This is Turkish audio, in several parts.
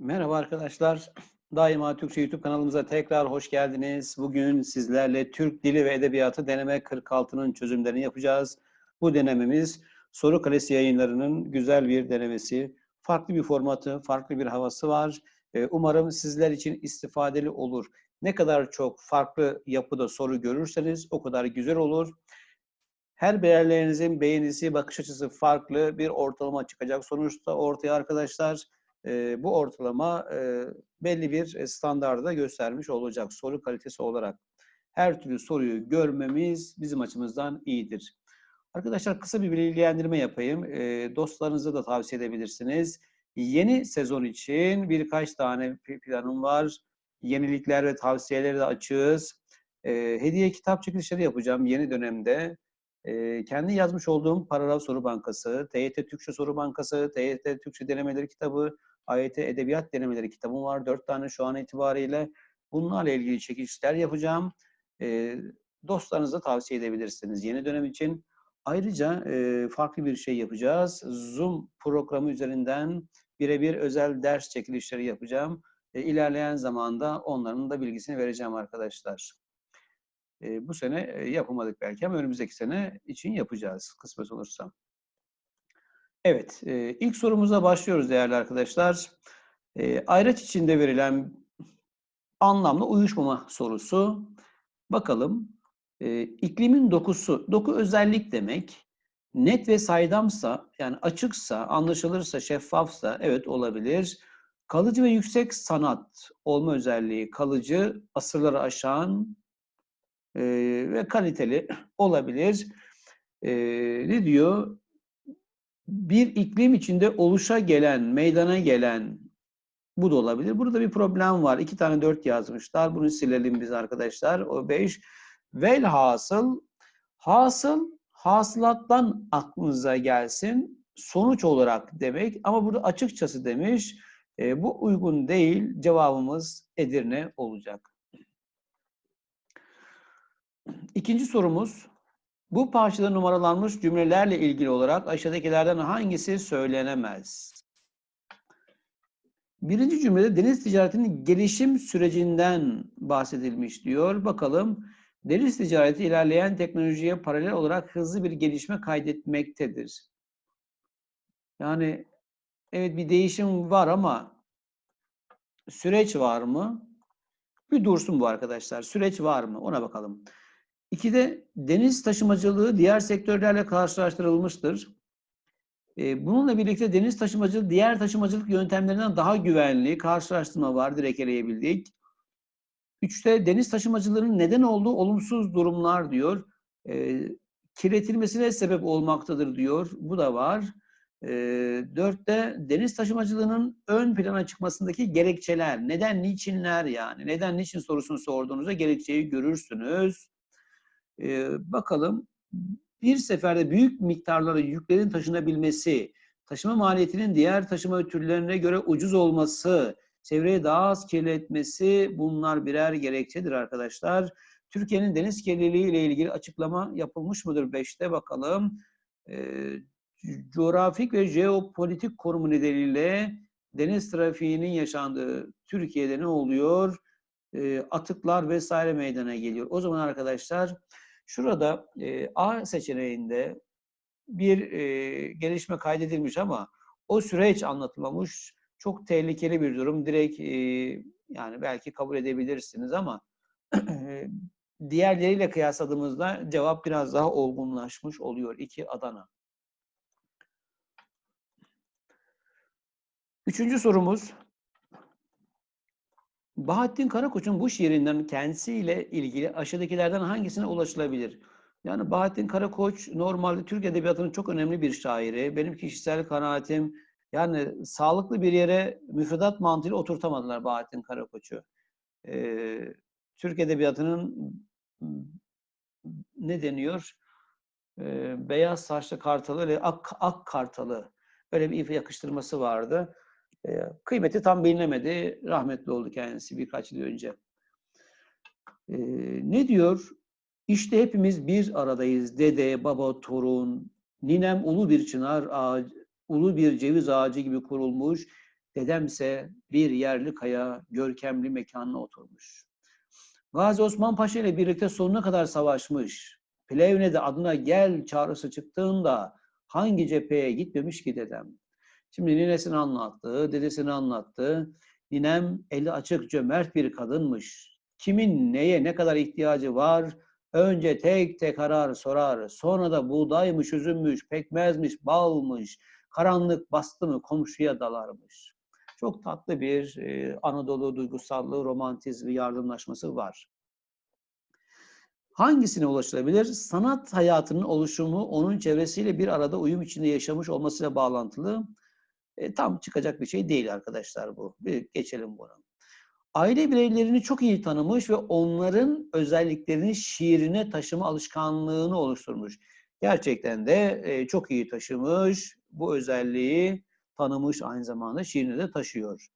Merhaba arkadaşlar. Daima Türkçe YouTube kanalımıza tekrar hoş geldiniz. Bugün sizlerle Türk Dili ve Edebiyatı deneme 46'nın çözümlerini yapacağız. Bu denememiz Soru Kalesi yayınlarının güzel bir denemesi. Farklı bir formatı, farklı bir havası var. Ee, Umarım sizler için istifadeli olur. Ne kadar çok farklı yapıda soru görürseniz o kadar güzel olur. Her değerlerinizin beğenisi, bakış açısı farklı bir ortalama çıkacak. Sonuçta ortaya arkadaşlar e, bu ortalama e, belli bir standarda göstermiş olacak soru kalitesi olarak. Her türlü soruyu görmemiz bizim açımızdan iyidir. Arkadaşlar kısa bir bilgilendirme yapayım. E, dostlarınıza da tavsiye edebilirsiniz. Yeni sezon için birkaç tane planım var. Yenilikler ve tavsiyeleri de açığız. E, hediye kitap çekilişleri yapacağım yeni dönemde. E, kendi yazmış olduğum Paragraf Soru Bankası, TYT Türkçe Soru Bankası, TYT Türkçe Denemeleri kitabı, AYT Edebiyat Denemeleri kitabım var. Dört tane şu an itibariyle. Bunlarla ilgili çekilişler yapacağım. E, dostlarınıza tavsiye edebilirsiniz yeni dönem için. Ayrıca e, farklı bir şey yapacağız. Zoom programı üzerinden birebir özel ders çekilişleri yapacağım. E, ilerleyen zamanda onların da bilgisini vereceğim arkadaşlar. E, bu sene yapamadık belki ama önümüzdeki sene için yapacağız kısmet olursa. Evet, e, ilk sorumuza başlıyoruz değerli arkadaşlar. E, ayraç içinde verilen anlamlı uyuşmama sorusu. Bakalım, e, iklimin dokusu, doku özellik demek. Net ve saydamsa, yani açıksa, anlaşılırsa, şeffafsa, evet olabilir. Kalıcı ve yüksek sanat olma özelliği, kalıcı, asırları aşan e, ve kaliteli olabilir. E, ne diyor? Bir iklim içinde oluşa gelen, meydana gelen bu da olabilir. Burada bir problem var. İki tane dört yazmışlar. Bunu silelim biz arkadaşlar. O beş. Velhasıl, hasıl, hasılattan aklınıza gelsin. Sonuç olarak demek. Ama burada açıkçası demiş. E, bu uygun değil. Cevabımız Edirne olacak. İkinci sorumuz. Bu parçada numaralanmış cümlelerle ilgili olarak aşağıdakilerden hangisi söylenemez? Birinci cümlede deniz ticaretinin gelişim sürecinden bahsedilmiş diyor. Bakalım deniz ticareti ilerleyen teknolojiye paralel olarak hızlı bir gelişme kaydetmektedir. Yani evet bir değişim var ama süreç var mı? Bir dursun bu arkadaşlar. Süreç var mı? Ona bakalım. İkide deniz taşımacılığı diğer sektörlerle karşılaştırılmıştır. Ee, bununla birlikte deniz taşımacılığı diğer taşımacılık yöntemlerinden daha güvenli karşılaştırma var direkt eleyebildik. Üçte deniz taşımacılığının neden olduğu olumsuz durumlar diyor. E, kirletilmesine sebep olmaktadır diyor. Bu da var. E, dörtte deniz taşımacılığının ön plana çıkmasındaki gerekçeler. Neden, niçinler yani? Neden, niçin sorusunu sorduğunuzda gerekçeyi görürsünüz. Ee, bakalım bir seferde büyük miktarları yüklerin taşınabilmesi, taşıma maliyetinin diğer taşıma türlerine göre ucuz olması, çevreyi daha az kirletmesi bunlar birer gerekçedir arkadaşlar. Türkiye'nin deniz kirliliği ile ilgili açıklama yapılmış mıdır? 5'te bakalım. E, coğrafik ve jeopolitik konumu nedeniyle deniz trafiğinin yaşandığı Türkiye'de ne oluyor? E, atıklar vesaire meydana geliyor. O zaman arkadaşlar Şurada e, A seçeneğinde bir e, gelişme kaydedilmiş ama o süreç anlatılmamış. Çok tehlikeli bir durum. Direkt e, yani belki kabul edebilirsiniz ama diğerleriyle kıyasladığımızda cevap biraz daha olgunlaşmış oluyor. İki Adana. Üçüncü sorumuz. Bahattin Karakoç'un bu şiirinden kendisiyle ilgili aşağıdakilerden hangisine ulaşılabilir? Yani Bahattin Karakoç normalde Türk Edebiyatı'nın çok önemli bir şairi. Benim kişisel kanaatim yani sağlıklı bir yere müfredat mantığıyla oturtamadılar Bahattin Karakoç'u. Ee, Türk Edebiyatı'nın ne deniyor? Ee, beyaz saçlı kartalı, öyle ak, ak kartalı öyle bir yakıştırması vardı. E, kıymeti tam bilinemedi. Rahmetli oldu kendisi birkaç yıl önce. E, ne diyor? İşte hepimiz bir aradayız. Dede, baba, torun, ninem ulu bir çınar ağacı, ulu bir ceviz ağacı gibi kurulmuş. Dedemse bir yerli kaya görkemli mekanına oturmuş. Gazi Osman Paşa ile birlikte sonuna kadar savaşmış. Plevne'de adına gel çağrısı çıktığında hangi cepheye gitmemiş ki dedem. Şimdi ninesini anlattı, dedesini anlattı. Ninem eli açık cömert bir kadınmış. Kimin neye ne kadar ihtiyacı var önce tek tek arar sorar. Sonra da buğdaymış, üzümmüş, pekmezmiş, balmış. Karanlık bastı mı komşuya dalarmış. Çok tatlı bir e, Anadolu duygusallığı, romantizmi, yardımlaşması var. Hangisine ulaşılabilir? Sanat hayatının oluşumu onun çevresiyle bir arada uyum içinde yaşamış olmasıyla bağlantılı. E, tam çıkacak bir şey değil arkadaşlar bu. Bir geçelim bunu. Aile bireylerini çok iyi tanımış ve onların özelliklerini şiirine taşıma alışkanlığını oluşturmuş. Gerçekten de e, çok iyi taşımış. Bu özelliği tanımış aynı zamanda şiirine de taşıyor.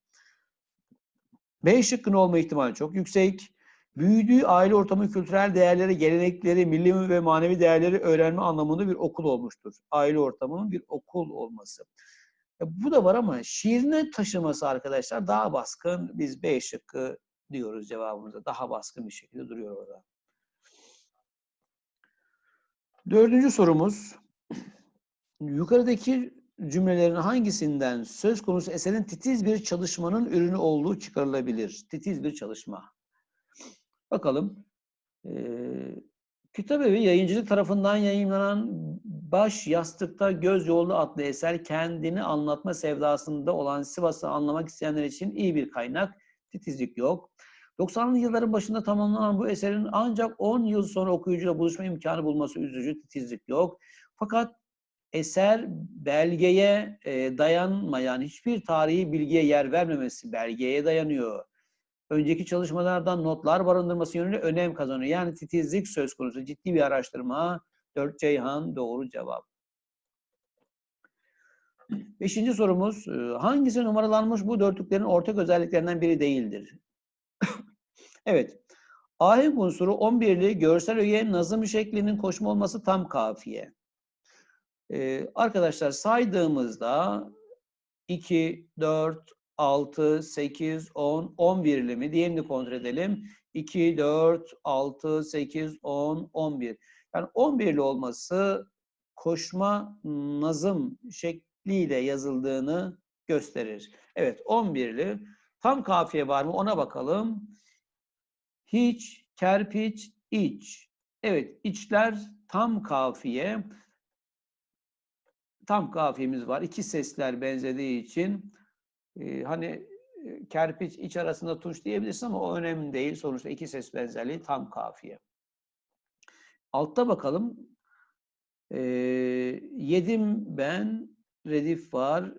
B şıkkın olma ihtimali çok yüksek. Büyüdüğü aile ortamı kültürel değerleri, gelenekleri, milli ve manevi değerleri öğrenme anlamında bir okul olmuştur. Aile ortamının bir okul olması. E, bu da var ama şiirine taşıması arkadaşlar daha baskın. Biz B şıkkı diyoruz cevabımızda. Daha baskın bir şekilde duruyor orada. Dördüncü sorumuz. Yukarıdaki cümlelerin hangisinden söz konusu eserin titiz bir çalışmanın ürünü olduğu çıkarılabilir? Titiz bir çalışma. Bakalım. Ee, Kitabevi yayıncılık tarafından yayınlanan Baş Yastıkta Göz Yolda adlı eser kendini anlatma sevdasında olan Sivas'ı anlamak isteyenler için iyi bir kaynak. Titizlik yok. 90'lı yılların başında tamamlanan bu eserin ancak 10 yıl sonra okuyucuyla buluşma imkanı bulması üzücü. Titizlik yok. Fakat eser belgeye e, dayanmayan hiçbir tarihi bilgiye yer vermemesi belgeye dayanıyor. Önceki çalışmalardan notlar barındırması yönüyle önem kazanıyor. Yani titizlik söz konusu ciddi bir araştırma. 4 Ceyhan doğru cevap. Beşinci sorumuz, e, hangisi numaralanmış bu dörtlüklerin ortak özelliklerinden biri değildir? evet, ahenk unsuru 11'li görsel öge nazım şeklinin koşma olması tam kafiye. Ee, arkadaşlar saydığımızda 2, 4, 6, 8, 10, 11'li mi? Diğerini kontrol edelim. 2, 4, 6, 8, 10, 11. Yani 11'li olması koşma nazım şekliyle yazıldığını gösterir. Evet 11'li. Tam kafiye var mı ona bakalım. Hiç, kerpiç, iç. Evet içler tam kafiye. Tam kafiyemiz var. İki sesler benzediği için e, hani kerpiç iç arasında tuş diyebilirsin ama o önemli değil. Sonuçta iki ses benzerliği tam kafiye. Altta bakalım. E, yedim ben, redif var.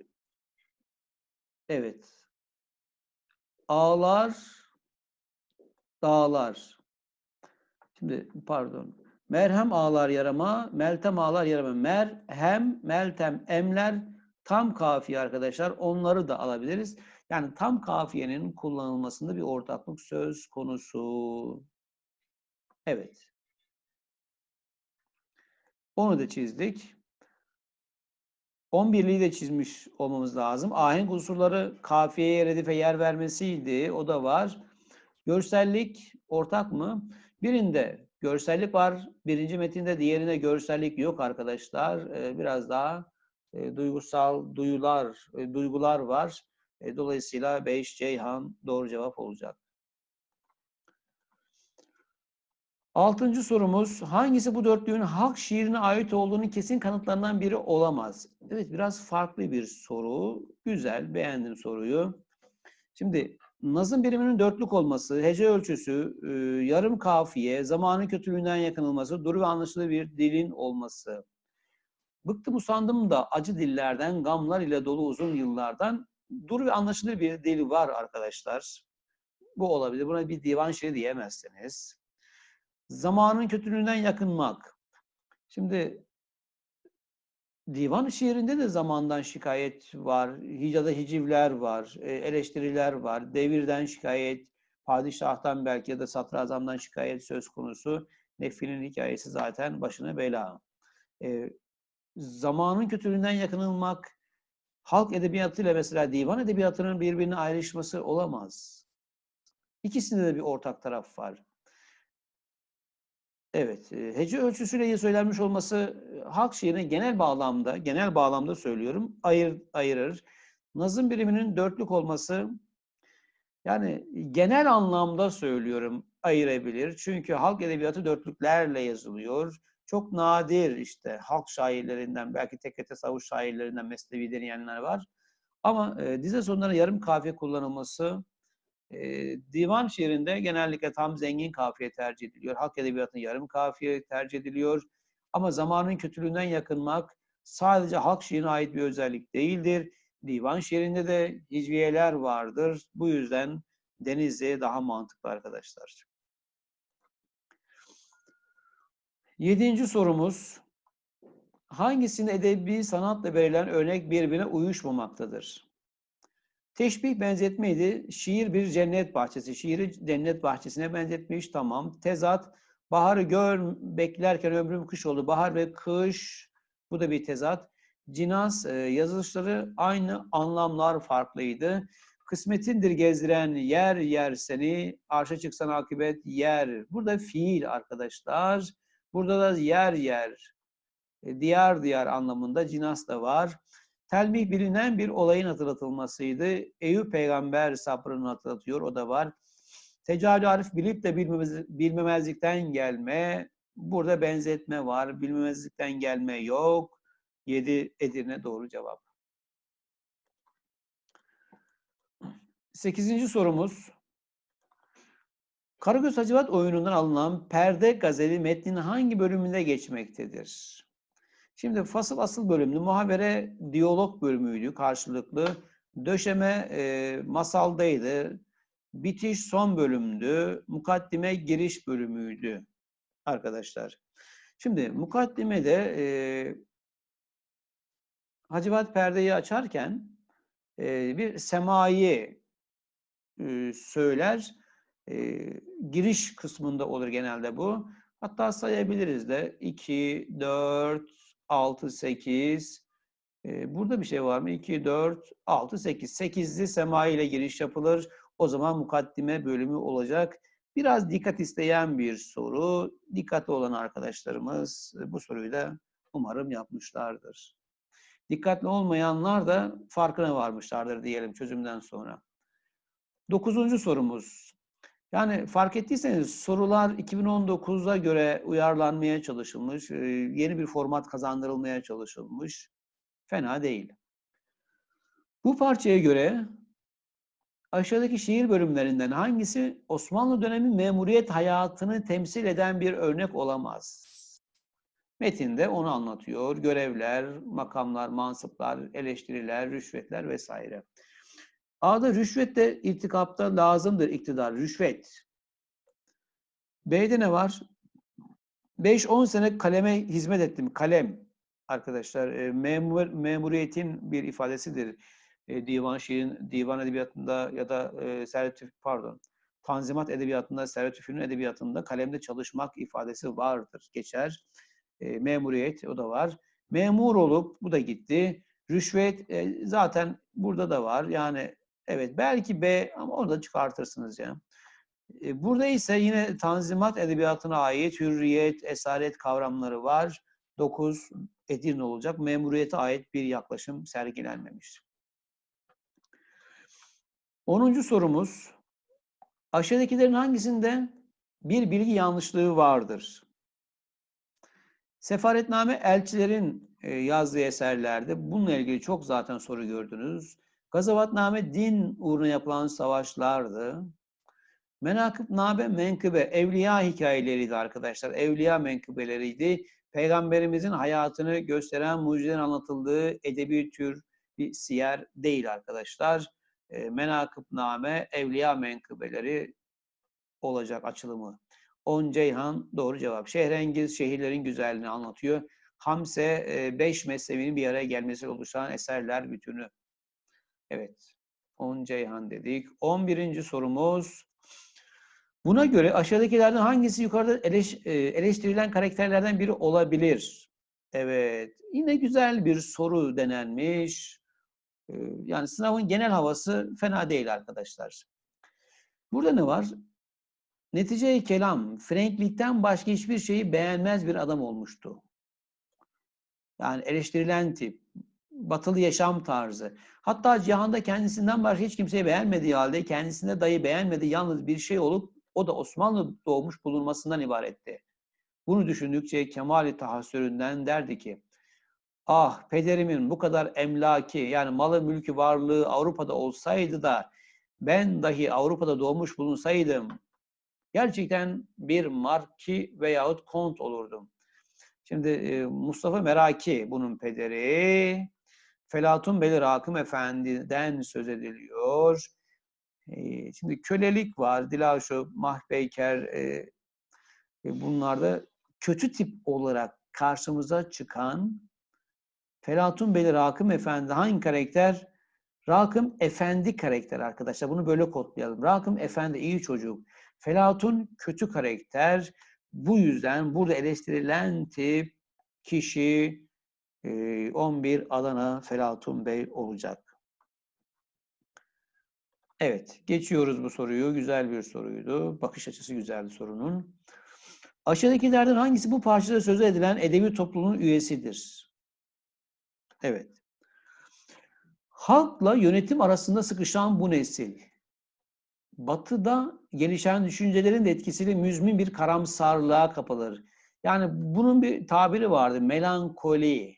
Evet. Ağlar, dağlar. Şimdi pardon. Merhem ağlar yarama, meltem ağlar yarama. Merhem, meltem, emler tam kafiye arkadaşlar. Onları da alabiliriz. Yani tam kafiyenin kullanılmasında bir ortaklık söz konusu. Evet. Onu da çizdik. 11'liği de çizmiş olmamız lazım. Ahenk unsurları kafiyeye, redife yer vermesiydi. O da var. Görsellik ortak mı? Birinde görsellik var. Birinci metinde diğerinde görsellik yok arkadaşlar. Ee, biraz daha e, duygusal duyular, e, duygular var. E, dolayısıyla 5 Ceyhan doğru cevap olacak. Altıncı sorumuz, hangisi bu dörtlüğün halk şiirine ait olduğunu kesin kanıtlarından biri olamaz? Evet, biraz farklı bir soru. Güzel, beğendim soruyu. Şimdi nazım biriminin dörtlük olması, hece ölçüsü, e, yarım kafiye, zamanın kötülüğünden yakınılması, duru ve anlaşılır bir dilin olması. Bıktım usandım da acı dillerden, gamlar ile dolu uzun yıllardan duru ve anlaşılır bir dil var arkadaşlar. Bu olabilir. Buna bir divan şiiri diyemezsiniz. Zamanın kötülüğünden yakınmak. Şimdi divan şiirinde de zamandan şikayet var, ya da hicivler var, e, eleştiriler var, devirden şikayet, padişahtan belki ya da satrazamdan şikayet söz konusu. Nefinin hikayesi zaten başına bela. E, zamanın kötülüğünden yakınılmak, halk edebiyatı ile mesela divan edebiyatının birbirine ayrışması olamaz. İkisinde de bir ortak taraf var. Evet, e, hece ölçüsüyle söylenmiş olması e, halk şiirini genel bağlamda, genel bağlamda söylüyorum, ayır, ayırır. Nazım biriminin dörtlük olması, yani genel anlamda söylüyorum, ayırabilir. Çünkü halk edebiyatı dörtlüklerle yazılıyor. Çok nadir işte halk şairlerinden, belki tek tasavvuf şairlerinden mesnevi deneyenler var. Ama e, dize sonlarına yarım kafiye kullanılması, e, divan şiirinde genellikle tam zengin kafiye tercih ediliyor. Halk edebiyatında yarım kafiye tercih ediliyor. Ama zamanın kötülüğünden yakınmak sadece halk şiirine ait bir özellik değildir. Divan şiirinde de hicviyeler vardır. Bu yüzden Denizli daha mantıklı arkadaşlar. Yedinci sorumuz. Hangisinin edebi sanatla verilen örnek birbirine uyuşmamaktadır? Teşbih benzetmeydi. Şiir bir cennet bahçesi. Şiiri cennet bahçesine benzetmiş. Tamam. Tezat. Baharı gör beklerken ömrüm kış oldu. Bahar ve kış. Bu da bir tezat. Cinas e, yazılışları aynı anlamlar farklıydı. Kısmetindir gezdiren yer yer seni. Arşa çıksan akıbet yer. Burada fiil arkadaşlar. Burada da yer yer. E, diyar diyar anlamında cinas da var. Telmih bilinen bir olayın hatırlatılmasıydı. Eyüp peygamber sabrını hatırlatıyor, o da var. Tecali arif bilip de bilmemez, bilmemezlikten gelme, burada benzetme var. Bilmemezlikten gelme yok. 7 Edirne doğru cevap. Sekizinci sorumuz. Karagöz Hacivat oyunundan alınan Perde Gazeli metnin hangi bölümünde geçmektedir? Şimdi fasıl asıl bölümlü, muhabere diyalog bölümüydü karşılıklı. Döşeme e, masaldaydı. Bitiş son bölümdü. Mukaddime giriş bölümüydü arkadaşlar. Şimdi mukaddimede e, Hacivat perdeyi açarken e, bir semayı e, söyler. E, giriş kısmında olur genelde bu. Hatta sayabiliriz de 2, 4, 6, 8. E, burada bir şey var mı? 2, 4, 6, 8. 8'li sema ile giriş yapılır. O zaman mukaddime bölümü olacak. Biraz dikkat isteyen bir soru. Dikkatli olan arkadaşlarımız bu soruyu da umarım yapmışlardır. Dikkatli olmayanlar da farkına varmışlardır diyelim çözümden sonra. Dokuzuncu sorumuz. Yani fark ettiyseniz sorular 2019'a göre uyarlanmaya çalışılmış, e, yeni bir format kazandırılmaya çalışılmış. Fena değil. Bu parçaya göre aşağıdaki şiir bölümlerinden hangisi Osmanlı dönemi memuriyet hayatını temsil eden bir örnek olamaz? Metinde onu anlatıyor. Görevler, makamlar, mansıplar, eleştiriler, rüşvetler vesaire. A'da rüşvet de irtikapta lazımdır iktidar. Rüşvet. B'de ne var? 5-10 sene kaleme hizmet ettim. Kalem arkadaşlar e, memur, memuriyetin bir ifadesidir. E, divan şiirin, divan edebiyatında ya da e, Servet pardon Tanzimat edebiyatında, Servet edebiyatında kalemde çalışmak ifadesi vardır, geçer. Memuriyet o da var. Memur olup bu da gitti. Rüşvet zaten burada da var. Yani Evet belki B ama onu da çıkartırsınız ya. E, burada ise yine Tanzimat Edebiyatı'na ait hürriyet, esaret kavramları var. 9 Edirne olacak. Memuriyete ait bir yaklaşım sergilenmemiş. 10. sorumuz. Aşağıdakilerin hangisinde bir bilgi yanlışlığı vardır? Sefaretname elçilerin e, yazdığı eserlerde bununla ilgili çok zaten soru gördünüz. Gazavatname din uğruna yapılan savaşlardı. Menakıbname menkıbe, evliya hikayeleriydi arkadaşlar. Evliya menkıbeleriydi. Peygamberimizin hayatını gösteren mucizelerin anlatıldığı edebi tür bir siyer değil arkadaşlar. E, menakıbname, evliya menkıbeleri olacak açılımı. On Ceyhan doğru cevap. Şehrengiz şehirlerin güzelliğini anlatıyor. Hamse e, beş mezhebinin bir araya gelmesiyle oluşan eserler bütünü. Evet. 10 Ceyhan dedik. 11. sorumuz. Buna göre aşağıdakilerden hangisi yukarıda eleş, e, eleştirilen karakterlerden biri olabilir? Evet. Yine güzel bir soru denenmiş. Ee, yani sınavın genel havası fena değil arkadaşlar. Burada ne var? Netice-i kelam, Franklik'ten başka hiçbir şeyi beğenmez bir adam olmuştu. Yani eleştirilen tip, batılı yaşam tarzı. Hatta cihanda kendisinden başka hiç kimseyi beğenmediği halde kendisinde dahi beğenmediği yalnız bir şey olup o da Osmanlı doğmuş bulunmasından ibaretti. Bunu düşündükçe Kemal-i tahassüründen derdi ki ah pederimin bu kadar emlaki yani malı mülkü varlığı Avrupa'da olsaydı da ben dahi Avrupa'da doğmuş bulunsaydım gerçekten bir marki veyahut kont olurdum. Şimdi Mustafa Meraki bunun pederi. Felatun Beli Rakım Efendi'den söz ediliyor. Şimdi kölelik var, Dilaşo, Mahbeyker bunlarda kötü tip olarak karşımıza çıkan Felatun Beli Rakım Efendi hangi karakter? Rakım Efendi karakter arkadaşlar. Bunu böyle kodlayalım. Rakım Efendi iyi çocuk. Felatun kötü karakter. Bu yüzden burada eleştirilen tip kişi 11 Adana Felatun Bey olacak. Evet, geçiyoruz bu soruyu. Güzel bir soruydu. Bakış açısı güzeldi sorunun. Aşağıdakilerden hangisi bu parçada sözü edilen edebi topluluğun üyesidir? Evet. Halkla yönetim arasında sıkışan bu nesil, batıda gelişen düşüncelerin de etkisiyle müzmin bir karamsarlığa kapılır. Yani bunun bir tabiri vardı, melankoli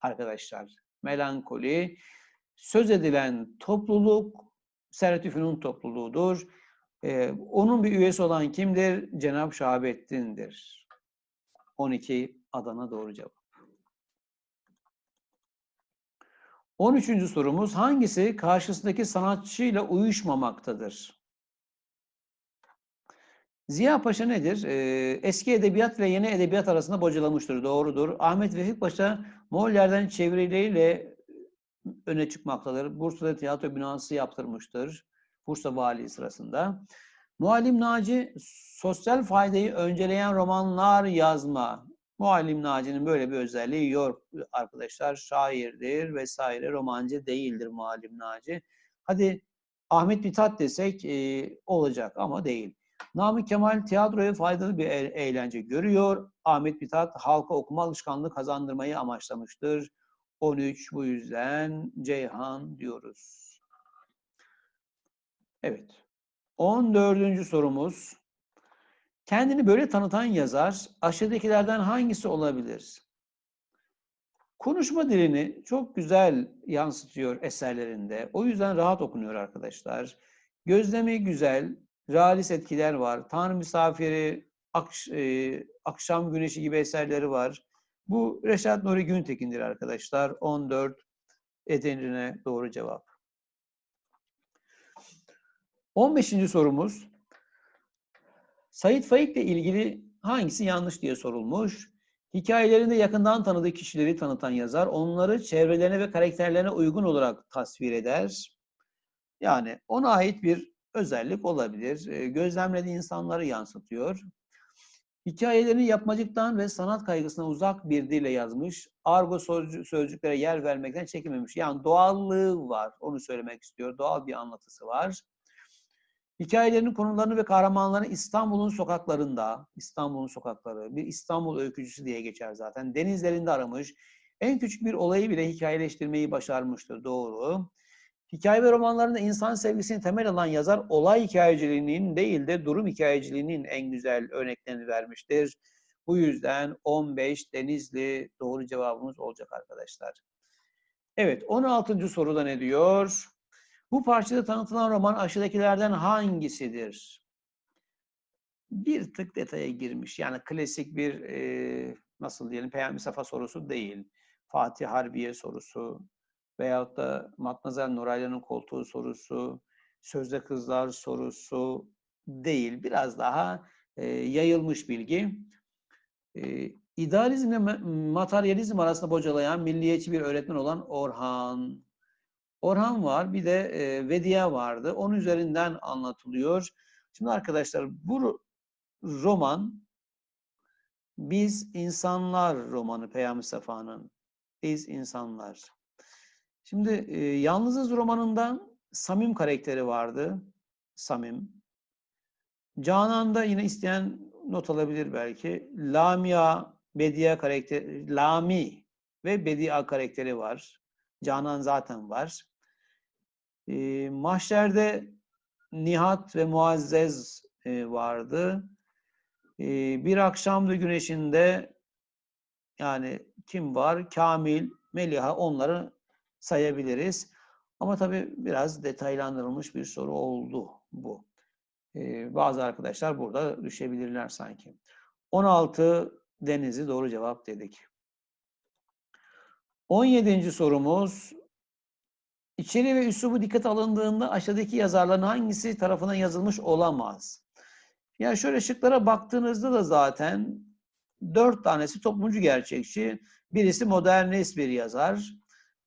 arkadaşlar. Melankoli, söz edilen topluluk, Servet topluluğudur. Ee, onun bir üyesi olan kimdir? Cenab Şahabettin'dir. 12 Adana doğru cevap. 13. sorumuz hangisi karşısındaki sanatçıyla uyuşmamaktadır? Ziya Paşa nedir? Ee, eski edebiyat ve yeni edebiyat arasında bocalamıştır. Doğrudur. Ahmet Vefik Paşa Moğollerden çevirileriyle öne çıkmaktadır. Bursa'da tiyatro binası yaptırmıştır. Bursa Vali sırasında. Muallim Naci sosyal faydayı önceleyen romanlar yazma. Muallim Naci'nin böyle bir özelliği yok arkadaşlar. Şairdir vesaire, romancı değildir Muallim Naci. Hadi Ahmet Mithat desek e, olacak ama değil. Namık Kemal tiyatroya faydalı bir e eğlence görüyor. Ahmet Mithat halka okuma alışkanlığı kazandırmayı amaçlamıştır. 13 bu yüzden Ceyhan diyoruz. Evet. 14. sorumuz. Kendini böyle tanıtan yazar aşağıdakilerden hangisi olabilir? Konuşma dilini çok güzel yansıtıyor eserlerinde. O yüzden rahat okunuyor arkadaşlar. Gözlemi güzel, realist etkiler var. Tanrı misafiri, akş, e, akşam güneşi gibi eserleri var. Bu Reşat Nuri Güntekin'dir arkadaşlar. 14 Edirne doğru cevap. 15. sorumuz. Said Faik ile ilgili hangisi yanlış diye sorulmuş. Hikayelerinde yakından tanıdığı kişileri tanıtan yazar, onları çevrelerine ve karakterlerine uygun olarak tasvir eder. Yani ona ait bir özellik olabilir. Gözlemlediği insanları yansıtıyor. Hikayelerini yapmacıktan ve sanat kaygısına uzak bir dille yazmış. Argo sözcüklere yer vermekten çekinmemiş. Yani doğallığı var. Onu söylemek istiyor. Doğal bir anlatısı var. Hikayelerinin konularını ve kahramanlarını İstanbul'un sokaklarında, İstanbul'un sokakları, bir İstanbul öykücüsü diye geçer zaten. Denizlerinde aramış. En küçük bir olayı bile hikayeleştirmeyi başarmıştır. Doğru. Hikaye ve romanlarında insan sevgisini temel alan yazar olay hikayeciliğinin değil de durum hikayeciliğinin en güzel örneklerini vermiştir. Bu yüzden 15 Denizli doğru cevabımız olacak arkadaşlar. Evet 16. soruda ne diyor? Bu parçada tanıtılan roman aşağıdakilerden hangisidir? Bir tık detaya girmiş. Yani klasik bir e, nasıl diyelim Peyami Safa sorusu değil. Fatih Harbiye sorusu veyahut da Matmazel Nuralya'nın koltuğu sorusu, Sözde Kızlar sorusu değil. Biraz daha e, yayılmış bilgi. E, idealizmle materyalizm arasında bocalayan milliyetçi bir öğretmen olan Orhan Orhan var, bir de e, Vediye vardı. Onun üzerinden anlatılıyor. Şimdi arkadaşlar bu roman Biz İnsanlar romanı Peyami Safa'nın. Biz İnsanlar. Şimdi e, Yalnızız romanında Samim karakteri vardı. Samim. Canan'da yine isteyen not alabilir belki. Lamia, Bedia karakteri, Lami ve Bedia karakteri var. Canan zaten var. E, Mahşer'de Nihat ve Muazzez e, vardı. E, bir akşamdı güneşinde yani kim var? Kamil, Meliha onları sayabiliriz. Ama tabii biraz detaylandırılmış bir soru oldu bu. Ee, bazı arkadaşlar burada düşebilirler sanki. 16 Deniz'i doğru cevap dedik. 17. sorumuz İçeri ve üslubu dikkat alındığında aşağıdaki yazarların hangisi tarafından yazılmış olamaz? Yani şöyle şıklara baktığınızda da zaten dört tanesi toplumcu gerçekçi. Birisi modernist bir yazar.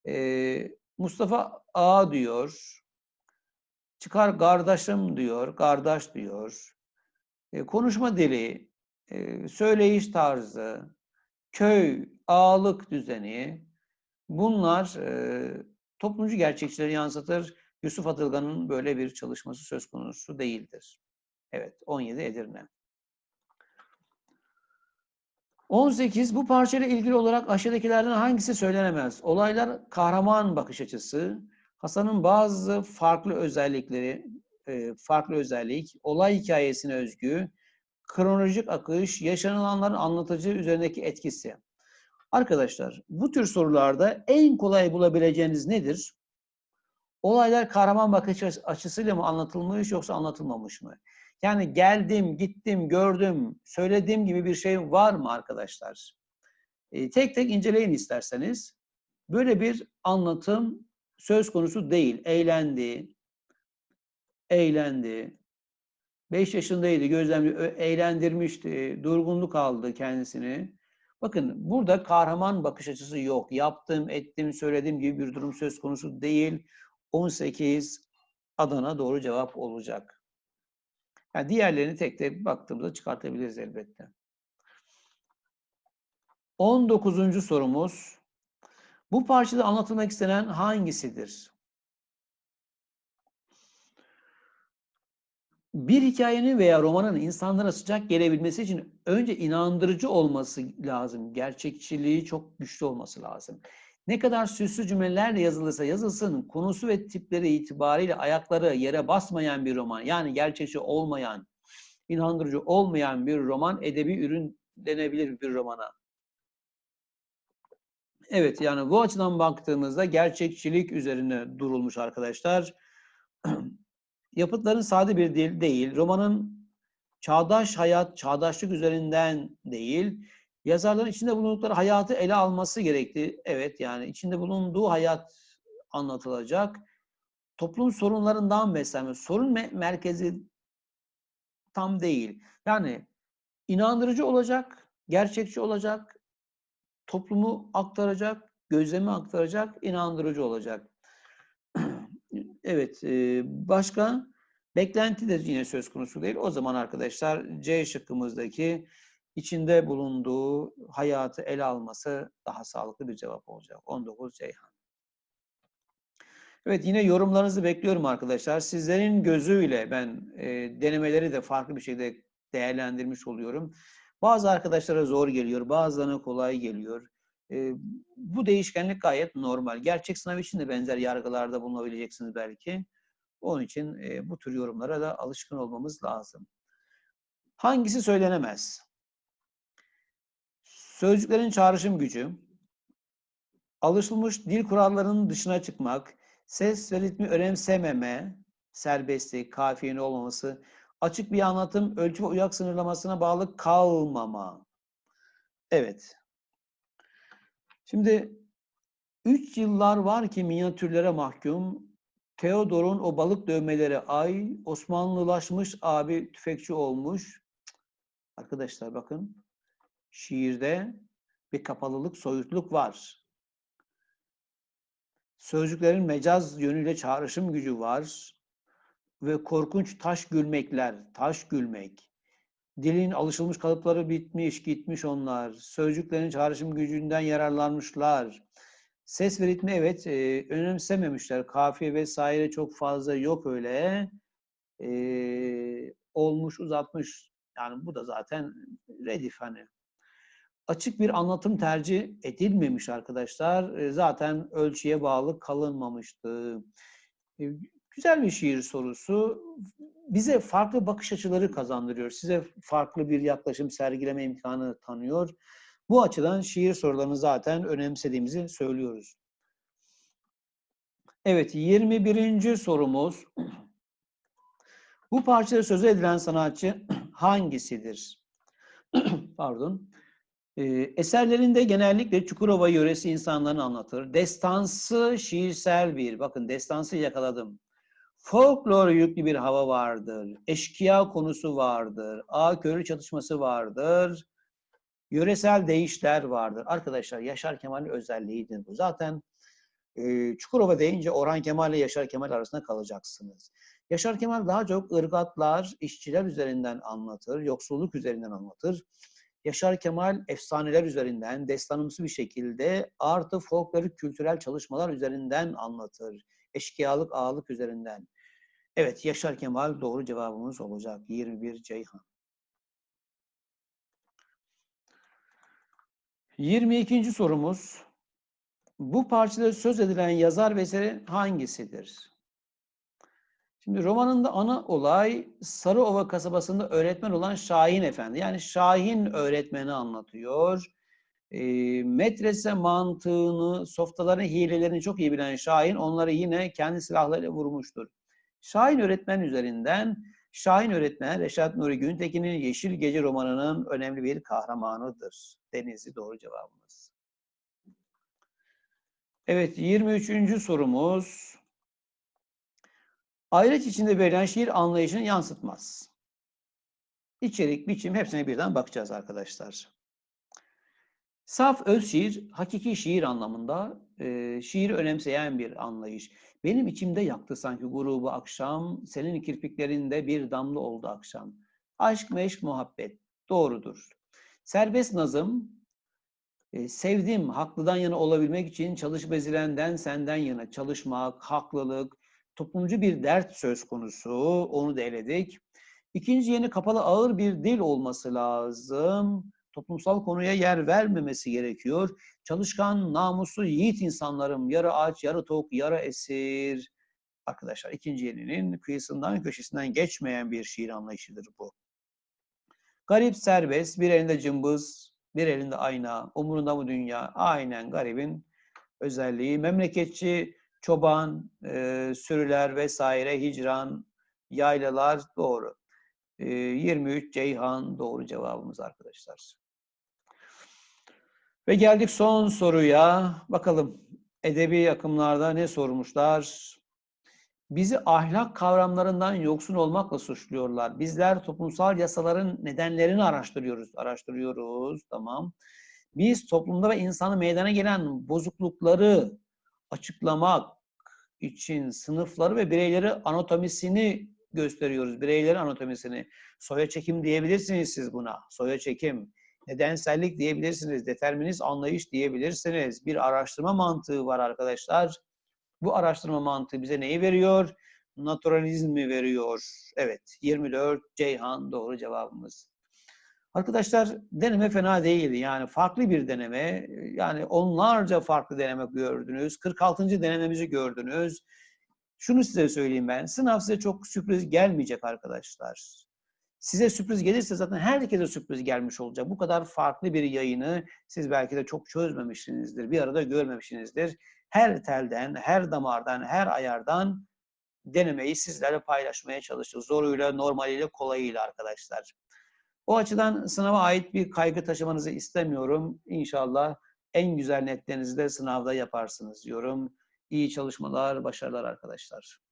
Ee, Mustafa A diyor. Çıkar kardeşim diyor, kardeş diyor. E, konuşma dili, e, söyleyiş tarzı, köy, ağalık düzeni bunlar e, toplumcu gerçekçileri yansıtır. Yusuf Atılgan'ın böyle bir çalışması söz konusu değildir. Evet, 17 Edirne. 18. Bu parçayla ilgili olarak aşağıdakilerden hangisi söylenemez? Olaylar kahraman bakış açısı, Hasan'ın bazı farklı özellikleri, e, farklı özellik, olay hikayesine özgü, kronolojik akış, yaşanılanların anlatıcı üzerindeki etkisi. Arkadaşlar bu tür sorularda en kolay bulabileceğiniz nedir? Olaylar kahraman bakış açısıyla mı anlatılmış yoksa anlatılmamış mı? Yani geldim, gittim, gördüm, söylediğim gibi bir şey var mı arkadaşlar? E, tek tek inceleyin isterseniz. Böyle bir anlatım söz konusu değil. Eğlendi, eğlendi. Beş yaşındaydı, gözlemli, eğlendirmişti, durgunluk aldı kendisini. Bakın burada kahraman bakış açısı yok. Yaptım, ettim, söylediğim gibi bir durum söz konusu değil. 18 Adana doğru cevap olacak. Yani diğerlerini tek tek baktığımızda çıkartabiliriz elbette. 19. sorumuz. Bu parçada anlatılmak istenen hangisidir? Bir hikayenin veya romanın insanlara sıcak gelebilmesi için önce inandırıcı olması lazım. Gerçekçiliği çok güçlü olması lazım. Ne kadar süslü cümlelerle yazılırsa yazılsın, konusu ve tipleri itibariyle ayakları yere basmayan bir roman, yani gerçekçi olmayan, inandırıcı olmayan bir roman, edebi ürün denebilir bir romana. Evet, yani bu açıdan baktığımızda gerçekçilik üzerine durulmuş arkadaşlar. Yapıtların sade bir dil değil, romanın çağdaş hayat, çağdaşlık üzerinden değil, Yazarların içinde bulundukları hayatı ele alması gerekti. Evet yani içinde bulunduğu hayat anlatılacak. Toplum sorunlarından beslenme. Sorun me- merkezi tam değil. Yani inandırıcı olacak, gerçekçi olacak, toplumu aktaracak, gözlemi aktaracak, inandırıcı olacak. Evet, başka beklenti de yine söz konusu değil. O zaman arkadaşlar C şıkkımızdaki içinde bulunduğu hayatı ele alması daha sağlıklı bir cevap olacak. 19 Ceyhan. Evet yine yorumlarınızı bekliyorum arkadaşlar. Sizlerin gözüyle ben e, denemeleri de farklı bir şekilde değerlendirmiş oluyorum. Bazı arkadaşlara zor geliyor, bazılarına kolay geliyor. E, bu değişkenlik gayet normal. Gerçek sınav için de benzer yargılarda bulunabileceksiniz belki. Onun için e, bu tür yorumlara da alışkın olmamız lazım. Hangisi söylenemez? Sözcüklerin çağrışım gücü, alışılmış dil kurallarının dışına çıkmak, ses ve ritmi önemsememe, serbestlik, kafiyenin olmaması, açık bir anlatım, ölçü ve uyak sınırlamasına bağlı kalmama. Evet. Şimdi üç yıllar var ki minyatürlere mahkum, Theodor'un o balık dövmeleri ay, Osmanlılaşmış abi tüfekçi olmuş. Arkadaşlar bakın şiirde bir kapalılık, soyutluk var. Sözcüklerin mecaz yönüyle çağrışım gücü var ve korkunç taş gülmekler, taş gülmek. Dilin alışılmış kalıpları bitmiş, gitmiş onlar. Sözcüklerin çağrışım gücünden yararlanmışlar. Ses ve ritmi evet e, önemsememişler. Kafiye vesaire çok fazla yok öyle. E, olmuş, uzatmış. Yani bu da zaten redif hani. Açık bir anlatım tercih edilmemiş arkadaşlar. E, zaten ölçüye bağlı kalınmamıştı. E, güzel bir şiir sorusu. Bize farklı bakış açıları kazandırıyor. Size farklı bir yaklaşım sergileme imkanı tanıyor. Bu açıdan şiir sorularını zaten önemsediğimizi söylüyoruz. Evet, 21. sorumuz. Bu parçada sözü edilen sanatçı hangisidir? Pardon. Ee, eserlerinde genellikle Çukurova yöresi insanlarını anlatır. Destansı şiirsel bir, bakın destansı yakaladım. Folklor yüklü bir hava vardır. Eşkıya konusu vardır. Ağ körü çatışması vardır yöresel değişler vardır. Arkadaşlar Yaşar Kemal'in özelliğidir bu. Zaten e, Çukurova deyince Orhan Kemal ile Yaşar Kemal arasında kalacaksınız. Yaşar Kemal daha çok ırgatlar, işçiler üzerinden anlatır, yoksulluk üzerinden anlatır. Yaşar Kemal efsaneler üzerinden, destanımsı bir şekilde artı folklorik kültürel çalışmalar üzerinden anlatır. Eşkıyalık, ağalık üzerinden. Evet, Yaşar Kemal doğru cevabımız olacak. 21 Ceyhan. 22. sorumuz. Bu parçada söz edilen yazar ve eseri hangisidir? Şimdi romanında ana olay Sarıova kasabasında öğretmen olan Şahin Efendi. Yani Şahin öğretmeni anlatıyor. E, medrese mantığını, softaların hilelerini çok iyi bilen Şahin onları yine kendi silahlarıyla vurmuştur. Şahin öğretmen üzerinden Şahin öğretmen Reşat Nuri Güntekin'in Yeşil Gece romanının önemli bir kahramanıdır. Denizli doğru cevabımız. Evet 23. sorumuz. Ayrıç içinde verilen şiir anlayışını yansıtmaz. İçerik, biçim hepsine birden bakacağız arkadaşlar. Saf öz şiir, hakiki şiir anlamında e, şiiri önemseyen bir anlayış. Benim içimde yaktı sanki grubu akşam, senin kirpiklerinde bir damla oldu akşam. Aşk, meşk, muhabbet doğrudur. Serbest nazım, e, sevdim haklıdan yana olabilmek için çalış bezilenden senden yana çalışmak, haklılık, toplumcu bir dert söz konusu, onu da eledik. İkinci yeni kapalı ağır bir dil olması lazım toplumsal konuya yer vermemesi gerekiyor. Çalışkan, namuslu, yiğit insanlarım, yarı aç, yarı tok, yarı esir. Arkadaşlar ikinci yeninin kıyısından köşesinden geçmeyen bir şiir anlayışıdır bu. Garip serbest, bir elinde cımbız, bir elinde ayna, umurunda mı dünya? Aynen garibin özelliği. Memleketçi, çoban, e, sürüler vesaire, hicran, yaylalar doğru. E, 23 Ceyhan doğru cevabımız arkadaşlar. Ve geldik son soruya. Bakalım edebi akımlarda ne sormuşlar? Bizi ahlak kavramlarından yoksun olmakla suçluyorlar. Bizler toplumsal yasaların nedenlerini araştırıyoruz. Araştırıyoruz, tamam. Biz toplumda ve insanı meydana gelen bozuklukları açıklamak için sınıfları ve bireyleri anatomisini gösteriyoruz. Bireylerin anatomisini. Soya çekim diyebilirsiniz siz buna. Soya çekim nedensellik diyebilirsiniz, determinist anlayış diyebilirsiniz. Bir araştırma mantığı var arkadaşlar. Bu araştırma mantığı bize neyi veriyor? Naturalizmi veriyor. Evet, 24 Ceyhan doğru cevabımız. Arkadaşlar deneme fena değildi. Yani farklı bir deneme. Yani onlarca farklı deneme gördünüz. 46. denememizi gördünüz. Şunu size söyleyeyim ben. Sınav size çok sürpriz gelmeyecek arkadaşlar. Size sürpriz gelirse zaten herkese sürpriz gelmiş olacak. Bu kadar farklı bir yayını siz belki de çok çözmemişsinizdir. Bir arada görmemişsinizdir. Her telden, her damardan, her ayardan denemeyi sizlerle paylaşmaya çalıştık. Zoruyla, normaliyle, kolayıyla arkadaşlar. O açıdan sınava ait bir kaygı taşımanızı istemiyorum. İnşallah en güzel netlerinizi de sınavda yaparsınız diyorum. İyi çalışmalar, başarılar arkadaşlar.